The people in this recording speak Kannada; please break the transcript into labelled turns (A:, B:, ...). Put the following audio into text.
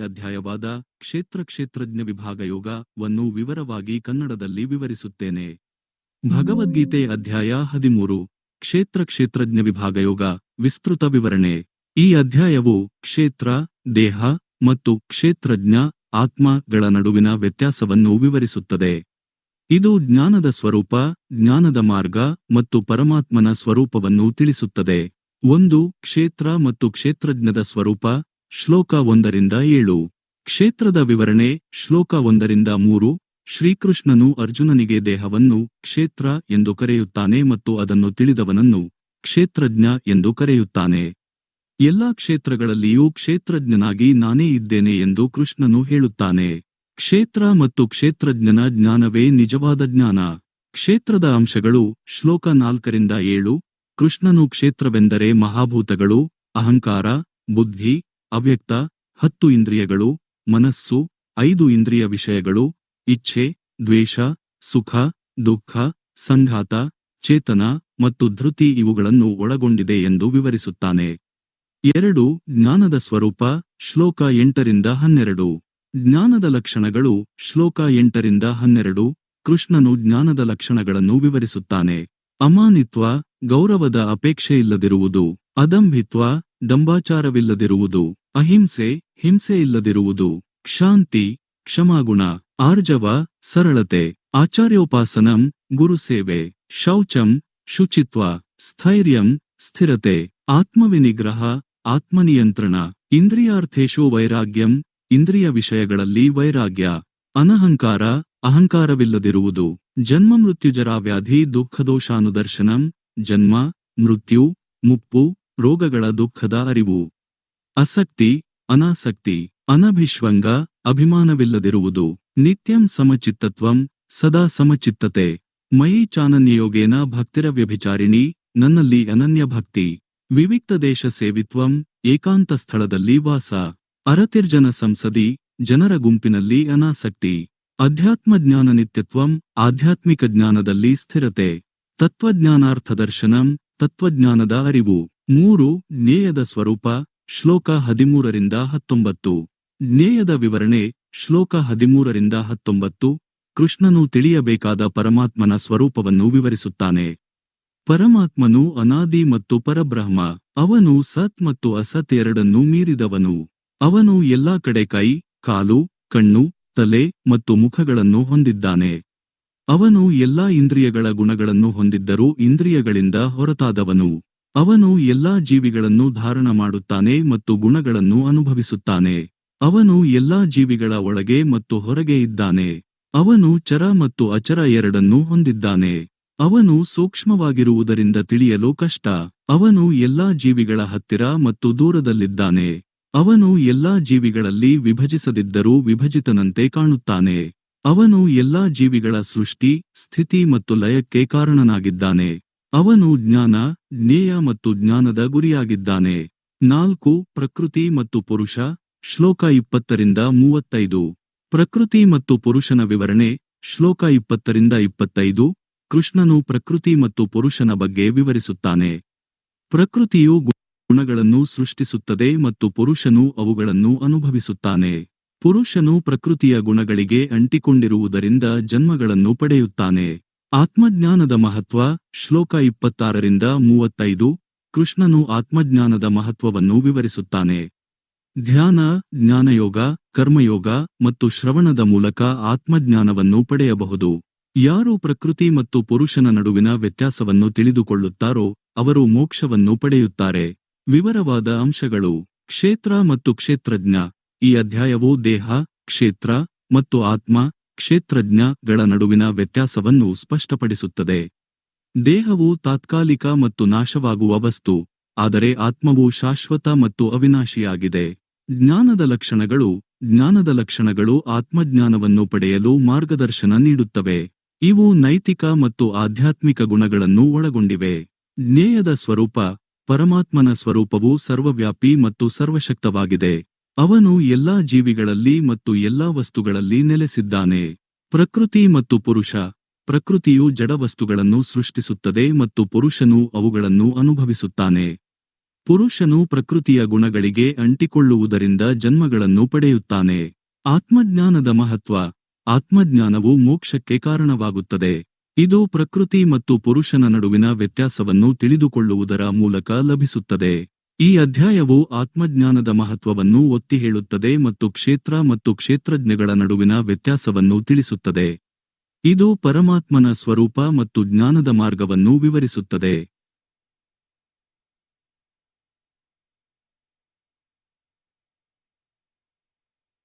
A: ಅಧ್ಯಾಯವಾದ ಕ್ಷೇತ್ರ ಕ್ಷೇತ್ರಜ್ಞ ವಿಭಾಗ ಯೋಗವನ್ನು ವಿವರವಾಗಿ ಕನ್ನಡದಲ್ಲಿ ವಿವರಿಸುತ್ತೇನೆ. ಭಗವದ್ಗೀತೆ ಅಧ್ಯಾಯ ಹದಿಮೂರು, ಕ್ಷೇತ್ರ ಕ್ಷೇತ್ರಜ್ಞ ವಿಭಾಗ ಯೋಗ, ವಿಸ್ತೃತ ವಿವರಣೆ. ಈ ಅಧ್ಯಾಯವು ಕ್ಷೇತ್ರ, ದೇಹ ಮತ್ತು ಕ್ಷೇತ್ರಜ್ಞ, ಆತ್ಮಗಳ ನಡುವಿನ ವ್ಯತ್ಯಾಸವನ್ನು ವಿವರಿಸುತ್ತದೆ. ಇದು ಜ್ಞಾನದ ಸ್ವರೂಪ, ಜ್ಞಾನದ ಮಾರ್ಗ ಮತ್ತು ಪರಮಾತ್ಮನ ಸ್ವರೂಪವನ್ನು ತಿಳಿಸುತ್ತದೆ. ಒಂದು, ಕ್ಷೇತ್ರ ಮತ್ತು ಕ್ಷೇತ್ರಜ್ಞದ ಸ್ವರೂಪ ಶ್ಲೋಕ ಒಂದರಿಂದ ಏಳು. ಕ್ಷೇತ್ರದ ವಿವರಣೆ, ಶ್ಲೋಕ ಒಂದರಿಂದ ಮೂರು. ಶ್ರೀಕೃಷ್ಣನು ಅರ್ಜುನನಿಗೆ ದೇಹವನ್ನು ಕ್ಷೇತ್ರ ಎಂದು ಕರೆಯುತ್ತಾನೆ ಮತ್ತು ಅದನ್ನು ತಿಳಿದವನನ್ನು ಕ್ಷೇತ್ರಜ್ಞ ಎಂದು ಕರೆಯುತ್ತಾನೆ. ಎಲ್ಲಾ ಕ್ಷೇತ್ರಗಳಲ್ಲಿಯೂ ಕ್ಷೇತ್ರಜ್ಞನಾಗಿ ನಾನೇ ಇದ್ದೇನೆ ಎಂದು ಕೃಷ್ಣನು ಹೇಳುತ್ತಾನೆ. ಕ್ಷೇತ್ರ ಮತ್ತು ಕ್ಷೇತ್ರಜ್ಞನ ಜ್ಞಾನವೇ ನಿಜವಾದ ಜ್ಞಾನ. ಕ್ಷೇತ್ರದ ಅಂಶಗಳು, ಶ್ಲೋಕ ನಾಲ್ಕರಿಂದ ಏಳು. ಕೃಷ್ಣನು ಕ್ಷೇತ್ರವೆಂದರೆ ಮಹಾಭೂತಗಳು, ಅಹಂಕಾರ, ಬುದ್ಧಿ ಅವ್ಯಕ್ತ ಹತ್ತು ಇಂದ್ರಿಯಗಳು, ಮನಸ್ಸು, ಐದು ಇಂದ್ರಿಯ ವಿಷಯಗಳು, ಇಚ್ಛೆ, ದ್ವೇಷ, ಸುಖ, ದುಃಖ, ಸಂಘಾತ, ಚೇತನ ಮತ್ತು ಧೃತಿ ಇವುಗಳನ್ನು ಒಳಗೊಂಡಿದೆ ಎಂದು ವಿವರಿಸುತ್ತಾನೆ. ಎರಡು, ಜ್ಞಾನದ ಸ್ವರೂಪ, ಶ್ಲೋಕ ಎಂಟರಿಂದ ಹನ್ನೆರಡು. ಜ್ಞಾನದ ಲಕ್ಷಣಗಳು, ಶ್ಲೋಕ ಎಂಟರಿಂದ ಹನ್ನೆರಡು. ಕೃಷ್ಣನು ಜ್ಞಾನದ ಲಕ್ಷಣಗಳನ್ನು ವಿವರಿಸುತ್ತಾನೆ. ಅಮಾನಿತ್ವ, ಗೌರವದ ಅಪೇಕ್ಷೆಯಿಲ್ಲದಿರುವುದು. ಅದಂಭಿತ್ವ ಡಂಬಾಚಾರವಿಲ್ಲದಿರುವುದು ಅಹಿಂಸೆ, ಹಿಂಸೆ ಇಲ್ಲದಿರುವುದು, ಕ್ಷಾಂತಿ, ಕ್ಷಮಾಗುಣ, ಆರ್ಜವ, ಸರಳತೆ, ಆಚಾರ್ಯೋಪಾಸನಂ ಗುರುಸೇವೆ ಶೌಚಂ, ಶುಚಿತ್ವ, ಸ್ಥೈರ್ಯಂ, ಸ್ಥಿರತೆ, ಆತ್ಮವಿನಿಗ್ರಹ, ಆತ್ಮನಿಯಂತ್ರಣ, ಇಂದ್ರಿಯಾರ್ಥೇಶು ವೈರಾಗ್ಯಂ, ಇಂದ್ರಿಯ ವಿಷಯಗಳಲ್ಲಿ ವೈರಾಗ್ಯ, ಅನಹಂಕಾರ, ಅಹಂಕಾರವಿಲ್ಲದಿರುವುದು, ಜನ್ಮ ಮೃತ್ಯುಜರಾವ್ಯಾಧಿ ದುಃಖದೋಷಾನುದರ್ಶನಂ, ಜನ್ಮ, ಮೃತ್ಯು, ಮುಪ್ಪು ರೋಗಗಳ ದುಃಖದ ಅರಿವು. ಅಸಕ್ತಿ ಅನಾಸಕ್ತಿ, ಅನಭಿಶ್ವಂಗ, ಅಭಿಮಾನವಿಲ್ಲದಿರುವುದು. ನಿತ್ಯಂ ಸಮಚಿತ್ತತ್ವಂ, ಸದಾ ಸಮಚಿತ್ತತೆ. ಮಯಿ ಚಾನನ್ಯಯೋಗೇನ ಭಕ್ತಿರವ್ಯಭಿಚಾರಿಣಿ ನನ್ನಲ್ಲಿ ಅನನ್ಯ ಭಕ್ತಿ. ವಿವಿಕ್ತ ದೇಶ ಸೇವಿತ್ವಂ, ಏಕಾಂತ ಸ್ಥಳದಲ್ಲಿ ವಾಸ. ಅರತಿರ್ಜನ ಸಂಸದಿ, ಜನರ ಗುಂಪಿನಲ್ಲಿ ಅನಾಸಕ್ತಿ. ಅಧ್ಯಾತ್ಮ ಜ್ಞಾನ ನಿತ್ಯತ್ವಂ, ಆಧ್ಯಾತ್ಮಿಕ ಜ್ಞಾನದಲ್ಲಿ ಸ್ಥಿರತೆ. ತತ್ವಜ್ಞಾನಾರ್ಥ ದರ್ಶನಂ, ತತ್ವಜ್ಞಾನದ ಅರಿವು. ಮೂರು ಜ್ಞೇಯದ ಸ್ವರೂಪ, ಶ್ಲೋಕ ಹದಿಮೂರರಿಂದ ಹತ್ತೊಂಬತ್ತು. ಜ್ಞೇಯದ ವಿವರಣೆ, ಶ್ಲೋಕ ಹದಿಮೂರರಿಂದ ಹತ್ತೊಂಬತ್ತು. ಕೃಷ್ಣನು ತಿಳಿಯಬೇಕಾದ ಪರಮಾತ್ಮನ ಸ್ವರೂಪವನ್ನು ವಿವರಿಸುತ್ತಾನೆ. ಪರಮಾತ್ಮನು ಅನಾದಿ ಮತ್ತು ಪರಬ್ರಹ್ಮ. ಅವನು ಸತ್ ಮತ್ತು ಅಸತ್ ಎರಡನ್ನೂ ಮೀರಿದವನು. ಅವನು ಎಲ್ಲಾ ಕಡೆ ಕೈ, ಕಾಲು, ಕಣ್ಣು, ತಲೆ ಮತ್ತು ಮುಖಗಳನ್ನು ಹೊಂದಿದ್ದಾನೆ. ಅವನು ಎಲ್ಲಾ ಇಂದ್ರಿಯಗಳ ಗುಣಗಳನ್ನು ಹೊಂದಿದ್ದರೂ ಇಂದ್ರಿಯಗಳಿಂದ ಹೊರತಾದವನು. ಅವನು ಎಲ್ಲಾ ಜೀವಿಗಳನ್ನು ಧಾರಣ ಮಾಡುತ್ತಾನೆ ಮತ್ತು ಗುಣಗಳನ್ನು ಅನುಭವಿಸುತ್ತಾನೆ. ಅವನು ಎಲ್ಲಾ ಜೀವಿಗಳ ಒಳಗೆ ಮತ್ತು ಹೊರಗೆ ಇದ್ದಾನೆ. ಅವನು ಚರ ಮತ್ತು ಅಚರ ಎರಡನ್ನೂ ಹೊಂದಿದ್ದಾನೆ. ಅವನು ಸೂಕ್ಷ್ಮವಾಗಿರುವುದರಿಂದ ತಿಳಿಯಲು ಕಷ್ಟ. ಅವನು ಎಲ್ಲಾ ಜೀವಿಗಳ ಹತ್ತಿರ ಮತ್ತು ದೂರದಲ್ಲಿದ್ದಾನೆ. ಅವನು ಎಲ್ಲಾ ಜೀವಿಗಳಲ್ಲಿ ವಿಭಜಿಸದಿದ್ದರೂ ವಿಭಜಿತನಂತೆ ಕಾಣುತ್ತಾನೆ. ಅವನು ಎಲ್ಲಾ ಜೀವಿಗಳ ಸೃಷ್ಟಿ, ಸ್ಥಿತಿ ಮತ್ತು ಲಯಕ್ಕೆ ಕಾರಣನಾಗಿದ್ದಾನೆ. ಅವನು ಜ್ಞಾನ, ಜ್ಞೇಯ ಮತ್ತು ಜ್ಞಾನದ ಗುರಿಯಾಗಿದ್ದಾನೆ. ನಾಲ್ಕು, ಪ್ರಕೃತಿ ಮತ್ತು ಪುರುಷ. ಶ್ಲೋಕ ಇಪ್ಪತ್ತರಿಂದ ಮೂವತ್ತೈದು. ಪ್ರಕೃತಿ ಮತ್ತು ಪುರುಷನ ವಿವರಣೆ. ಶ್ಲೋಕ ಇಪ್ಪತ್ತರಿಂದ ಇಪ್ಪತ್ತೈದು. ಕೃಷ್ಣನು ಪ್ರಕೃತಿ ಮತ್ತು ಪುರುಷನ ಬಗ್ಗೆ ವಿವರಿಸುತ್ತಾನೆ. ಪ್ರಕೃತಿಯು ಗುಣಗಳನ್ನು ಸೃಷ್ಟಿಸುತ್ತದೆ ಮತ್ತು ಪುರುಷನು ಅವುಗಳನ್ನು ಅನುಭವಿಸುತ್ತಾನೆ. ಪುರುಷನು ಪ್ರಕೃತಿಯ ಗುಣಗಳಿಗೆ ಅಂಟಿಕೊಂಡಿರುವುದರಿಂದ ಜನ್ಮಗಳನ್ನು ಪಡೆಯುತ್ತಾನೆ. ಆತ್ಮಜ್ಞಾನದ ಮಹತ್ವ, ಶ್ಲೋಕ ಇಪ್ಪತ್ತಾರರಿಂದ ಮೂವತ್ತೈದು, ಕೃಷ್ಣನು ಆತ್ಮಜ್ಞಾನದ ಮಹತ್ವವನ್ನು ವಿವರಿಸುತ್ತಾನೆ. ಧ್ಯಾನ, ಜ್ಞಾನಯೋಗ, ಕರ್ಮಯೋಗ ಮತ್ತು ಶ್ರವಣದ ಮೂಲಕ ಆತ್ಮಜ್ಞಾನವನ್ನು ಪಡೆಯಬಹುದು. ಯಾರು ಪ್ರಕೃತಿ ಮತ್ತು ಪುರುಷನ ನಡುವಿನ ವ್ಯತ್ಯಾಸವನ್ನು ತಿಳಿದುಕೊಳ್ಳುತ್ತಾರೋ, ಅವರು ಮೋಕ್ಷವನ್ನು ಪಡೆಯುತ್ತಾರೆ. ವಿವರವಾದ ಅಂಶಗಳು. ಕ್ಷೇತ್ರ ಮತ್ತು ಕ್ಷೇತ್ರಜ್ಞ. ಈ ಅಧ್ಯಾಯವು ದೇಹ, ಕ್ಷೇತ್ರ ಮತ್ತು ಆತ್ಮ ಕ್ಷೇತ್ರಜ್ಞಗಳ ನಡುವಿನ ವ್ಯತ್ಯಾಸವನ್ನು ಸ್ಪಷ್ಟಪಡಿಸುತ್ತದೆ. ದೇಹವು ತಾತ್ಕಾಲಿಕ ಮತ್ತು ನಾಶವಾಗುವ ವಸ್ತು, ಆದರೆ ಆತ್ಮವು ಶಾಶ್ವತ ಮತ್ತು ಅವಿನಾಶಿಯಾಗಿದೆ. ಜ್ಞಾನದ ಲಕ್ಷಣಗಳು ಜ್ಞಾನದ ಲಕ್ಷಣಗಳು ಆತ್ಮಜ್ಞಾನವನ್ನು ಪಡೆಯಲು ಮಾರ್ಗದರ್ಶನ ನೀಡುತ್ತವೆ. ಇವು ನೈತಿಕ ಮತ್ತು ಆಧ್ಯಾತ್ಮಿಕ ಗುಣಗಳನ್ನು ಒಳಗೊಂಡಿವೆ. ಜ್ಞೇಯದ ಸ್ವರೂಪ, ಪರಮಾತ್ಮನ ಸ್ವರೂಪವು ಸರ್ವವ್ಯಾಪಿ ಮತ್ತು ಸರ್ವಶಕ್ತವಾಗಿದೆ. ಅವನು ಎಲ್ಲಾ ಜೀವಿಗಳಲ್ಲಿ ಮತ್ತು ಎಲ್ಲಾ ವಸ್ತುಗಳಲ್ಲಿ ನೆಲೆಸಿದ್ದಾನೆ. ಪ್ರಕೃತಿ ಮತ್ತು ಪುರುಷ, ಪ್ರಕೃತಿಯು ಜಡವಸ್ತುಗಳನ್ನು ಸೃಷ್ಟಿಸುತ್ತದೆ ಮತ್ತು ಪುರುಷನು ಅವುಗಳನ್ನು ಅನುಭವಿಸುತ್ತಾನೆ. ಪುರುಷನು ಪ್ರಕೃತಿಯ ಗುಣಗಳಿಗೆ ಅಂಟಿಕೊಳ್ಳುವುದರಿಂದ ಜನ್ಮಗಳನ್ನು ಪಡೆಯುತ್ತಾನೆ. ಆತ್ಮಜ್ಞಾನದ ಮಹತ್ವ, ಆತ್ಮಜ್ಞಾನವು ಮೋಕ್ಷಕ್ಕೆ ಕಾರಣವಾಗುತ್ತದೆ. ಇದು ಪ್ರಕೃತಿ ಮತ್ತು ಪುರುಷನ ನಡುವಿನ ವ್ಯತ್ಯಾಸವನ್ನು ತಿಳಿದುಕೊಳ್ಳುವುದರ ಮೂಲಕ ಲಭಿಸುತ್ತದೆ. ಈ ಅಧ್ಯಾಯವು ಆತ್ಮಜ್ಞಾನದ ಮಹತ್ವವನ್ನು ಒತ್ತಿ ಹೇಳುತ್ತದೆ ಮತ್ತು ಕ್ಷೇತ್ರ ಮತ್ತು ಕ್ಷೇತ್ರಜ್ಞಗಳ ನಡುವಿನ ವ್ಯತ್ಯಾಸವನ್ನು ತಿಳಿಸುತ್ತದೆ. ಇದು ಪರಮಾತ್ಮನ ಸ್ವರೂಪ ಮತ್ತು ಜ್ಞಾನದ ಮಾರ್ಗವನ್ನು ವಿವರಿಸುತ್ತದೆ.